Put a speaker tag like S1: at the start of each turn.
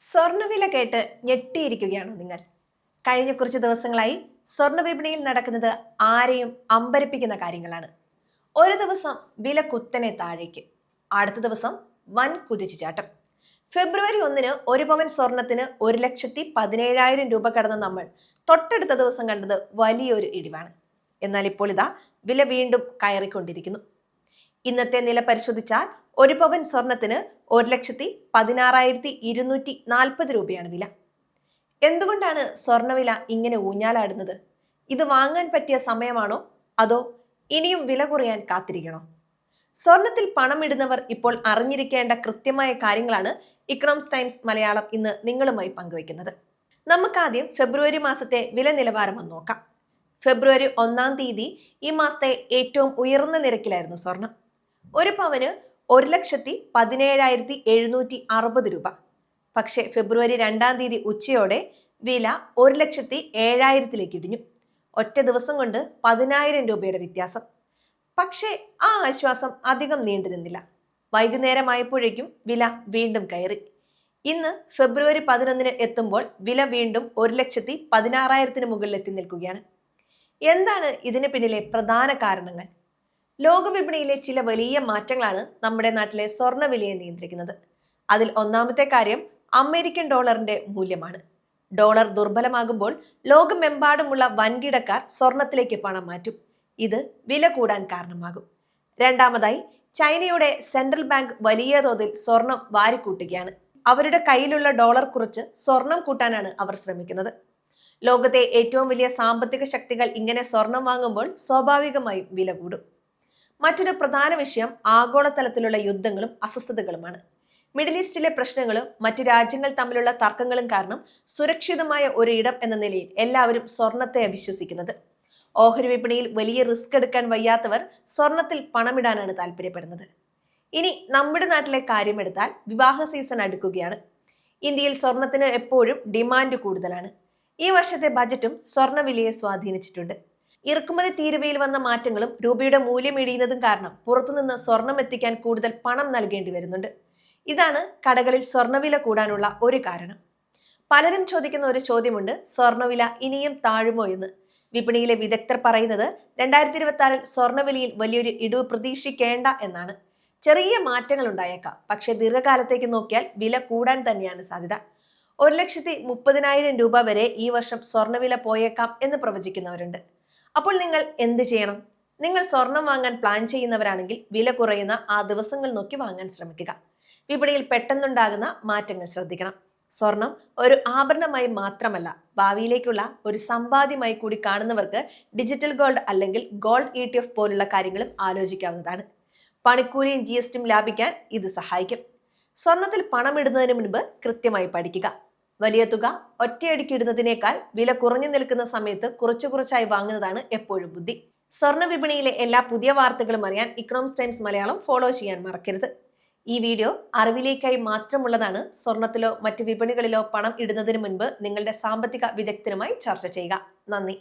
S1: സ്വർണവില കേട്ട് ഞെട്ടിയിരിക്കുകയാണോ നിങ്ങൾ. കഴിഞ്ഞ കുറച്ച് ദിവസങ്ങളായി സ്വർണ വിപണിയിൽ നടക്കുന്നത് ആരെയും അമ്പരപ്പിക്കുന്ന കാര്യങ്ങളാണ്. ഒരു ദിവസം വില കുത്തനെ താഴേക്ക്. അടുത്ത ദിവസം വൻ കുതിച്ചു ചാട്ടം ഫെബ്രുവരി ഒന്നിന് ഒരു പവൻ സ്വർണത്തിന് ഒരു ലക്ഷത്തി പതിനേഴായിരം രൂപ കടന്ന നമ്മൾ തൊട്ടടുത്ത ദിവസം കണ്ടത് വലിയൊരു ഇടിവാണ്. എന്നാൽ ഇപ്പോൾ ഇതാ വില വീണ്ടും കയറിക്കൊണ്ടിരിക്കുന്നു. ഇന്നത്തെ നില പരിശോധിച്ചാൽ ഒരു പവൻ സ്വർണത്തിന് ഒരു ലക്ഷത്തി പതിനാറായിരത്തി ഇരുന്നൂറ്റി നാൽപ്പത് രൂപയാണ് വില. എന്തുകൊണ്ടാണ് സ്വർണവില ഇങ്ങനെ ഊഞ്ഞാലാടുന്നത്? ഇത് വാങ്ങാൻ പറ്റിയ സമയമാണോ? അതോ ഇനിയും വില കുറയാൻ കാത്തിരിക്കണോ? സ്വർണത്തിൽ പണമിടുന്നവർ ഇപ്പോൾ അറിഞ്ഞിരിക്കേണ്ട കൃത്യമായ കാര്യങ്ങളാണ് ഇക്കണോമിക്സ് ടൈംസ് മലയാളം ഇന്ന് നിങ്ങളുമായി പങ്കുവയ്ക്കുന്നത്. നമുക്കാദ്യം ഫെബ്രുവരി മാസത്തെ വില നിലവാരം ഒന്ന് നോക്കാം. ഫെബ്രുവരി ഒന്നാം തീയതി ഈ മാസത്തെ ഏറ്റവും ഉയർന്ന നിരക്കിലായിരുന്നു സ്വർണം. ഒരു പവന് ഒരു ലക്ഷത്തി പതിനേഴായിരത്തി എഴുന്നൂറ്റി അറുപത് രൂപ. പക്ഷേ ഫെബ്രുവരി രണ്ടാം തീയതി ഉച്ചയോടെ വില ഒരു ലക്ഷത്തി ഏഴായിരത്തിലേക്ക് ഇടിഞ്ഞു. ഒറ്റ ദിവസം കൊണ്ട് പതിനായിരം രൂപയുടെ വ്യത്യാസം. പക്ഷേ ആ ആശ്വാസം അധികം നീണ്ടു നിന്നില്ല. വൈകുന്നേരമായപ്പോഴേക്കും വില വീണ്ടും കയറി. ഇന്ന് ഫെബ്രുവരി പതിനൊന്നിന് എത്തുമ്പോൾ വില വീണ്ടും ഒരു ലക്ഷത്തി പതിനാറായിരത്തിന് മുകളിൽ എത്തി നിൽക്കുകയാണ്. എന്താണ് ഇതിന് പിന്നിലെ പ്രധാന കാരണങ്ങൾ? ലോകവിപണിയിലെ ചില വലിയ മാറ്റങ്ങളാണ് നമ്മുടെ നാട്ടിലെ സ്വർണവിലയെ നിയന്ത്രിക്കുന്നത്. അതിൽ ഒന്നാമത്തെ കാര്യം അമേരിക്കൻ ഡോളറിന്റെ മൂല്യമാണ്. ഡോളർ ദുർബലമാകുമ്പോൾ ലോകമെമ്പാടുമുള്ള വൻകിടക്കാർ സ്വർണത്തിലേക്ക് പണം മാറ്റും. ഇത് വില കൂടാൻ കാരണമാകും. രണ്ടാമതായി ചൈനയുടെ സെൻട്രൽ ബാങ്ക് വലിയ തോതിൽ സ്വർണം വാരിക്കൂട്ടുകയാണ്. അവരുടെ കയ്യിലുള്ള ഡോളർ കുറച്ച് സ്വർണം കൂട്ടാനാണ് അവർ ശ്രമിക്കുന്നത്. ലോകത്തെ ഏറ്റവും വലിയ സാമ്പത്തിക ശക്തികൾ ഇങ്ങനെ സ്വർണം വാങ്ങുമ്പോൾ സ്വാഭാവികമായും വില കൂടും. മറ്റൊരു പ്രധാന വിഷയം ആഗോളതലത്തിലുള്ള യുദ്ധങ്ങളും അസ്വസ്ഥതകളുമാണ്. മിഡിൽ ഈസ്റ്റിലെ പ്രശ്നങ്ങളും മറ്റ് രാജ്യങ്ങൾ തമ്മിലുള്ള തർക്കങ്ങളും കാരണം സുരക്ഷിതമായ ഒരു ഇടം എന്ന നിലയിൽ എല്ലാവരും സ്വർണത്തെ വിശ്വസിക്കുന്നത് ഓഹരി വിപണിയിൽ വലിയ റിസ്ക് എടുക്കാൻ വയ്യാത്തവർ സ്വർണത്തിൽ പണമിടാനാണ് താല്പര്യപ്പെടുന്നത്. ഇനി നമ്മുടെ നാട്ടിലെ കാര്യമെടുത്താൽ വിവാഹ സീസൺ അടുക്കുകയാണ്. ഇന്ത്യയിൽ സ്വർണത്തിന് എപ്പോഴും ഡിമാൻഡ് കൂടുതലാണ്. ഈ വർഷത്തെ ബജറ്റും സ്വർണവിലയെ സ്വാധീനിച്ചിട്ടുണ്ട്. ഇറക്കുമതി തീരുവയിൽ വന്ന മാറ്റങ്ങളും രൂപയുടെ മൂല്യം ഇടിയുന്നതും കാരണം പുറത്തുനിന്ന് സ്വർണം എത്തിക്കാൻ കൂടുതൽ പണം നൽകേണ്ടി വരുന്നുണ്ട്. ഇതാണ് കടകളിൽ സ്വർണവില കൂടാനുള്ള ഒരു കാരണം. പലരും ചോദിക്കുന്ന ഒരു ചോദ്യമുണ്ട് സ്വർണവില ഇനിയും താഴുമോ എന്ന്? വിപണിയിലെ വിദഗ്ധർ പറയുന്നത് രണ്ടായിരത്തി ഇരുപത്തി ആറിൽ സ്വർണവിലയിൽ വലിയൊരു ഇടിവ് പ്രതീക്ഷിക്കേണ്ട എന്നാണ്. ചെറിയ മാറ്റങ്ങൾ ഉണ്ടായേക്കാം പക്ഷേ ദീർഘകാലത്തേക്ക് നോക്കിയാൽ വില കൂടാൻ തന്നെയാണ് സാധ്യത. ഒരു ലക്ഷത്തി മുപ്പതിനായിരം രൂപ വരെ ഈ വർഷം സ്വർണവില പോയേക്കാം എന്ന് പ്രവചിക്കുന്നവരുണ്ട്. അപ്പോൾ നിങ്ങൾ എന്ത് ചെയ്യണം? നിങ്ങൾ സ്വർണം വാങ്ങാൻ പ്ലാൻ ചെയ്യുന്നവരാണെങ്കിൽ വില കുറയുന്ന ആ ദിവസങ്ങൾ നോക്കി വാങ്ങാൻ ശ്രമിക്കുക. വിപണിയിൽ പെട്ടെന്നുണ്ടാകുന്ന മാറ്റങ്ങൾ ശ്രദ്ധിക്കണം. സ്വർണം ഒരു ആഭരണമായി മാത്രമല്ല ഭാവിയിലേക്കുള്ള ഒരു സമ്പാദ്യമായി കൂടി കാണുന്നവർക്ക് ഡിജിറ്റൽ ഗോൾഡ് അല്ലെങ്കിൽ ഗോൾഡ് ഇ ടി എഫ് പോലുള്ള കാര്യങ്ങളും ആലോചിക്കാവുന്നതാണ്. പണിക്കൂലിയും ജി എസ് ടിയും ലാഭിക്കാൻ ഇത് സഹായിക്കും. സ്വർണത്തിൽ പണമിടുന്നതിന് മുൻപ് കൃത്യമായി പഠിക്കുക. വലിയ തുക ഒറ്റയടിക്ക് ഇടുന്നതിനേക്കാൾ വില കുറഞ്ഞു നിൽക്കുന്ന സമയത്ത് കുറച്ചു കുറച്ചായി വാങ്ങുന്നതാണ് എപ്പോഴും ബുദ്ധി. സ്വർണ വിപണിയിലെ എല്ലാ പുതിയ വാർത്തകളും അറിയാൻ ഇക്കണോമിക്സ് ടൈംസ് മലയാളം ഫോളോ ചെയ്യാൻ മറക്കരുത്. ഈ വീഡിയോ അറിവിലേക്കായി മാത്രമുള്ളതാണ്. സ്വർണത്തിലോ മറ്റ് വിപണികളിലോ പണം ഇടുന്നതിന് മുൻപ് നിങ്ങളുടെ സാമ്പത്തിക വിദഗ്ധനുമായി ചർച്ച ചെയ്യുക. നന്ദി.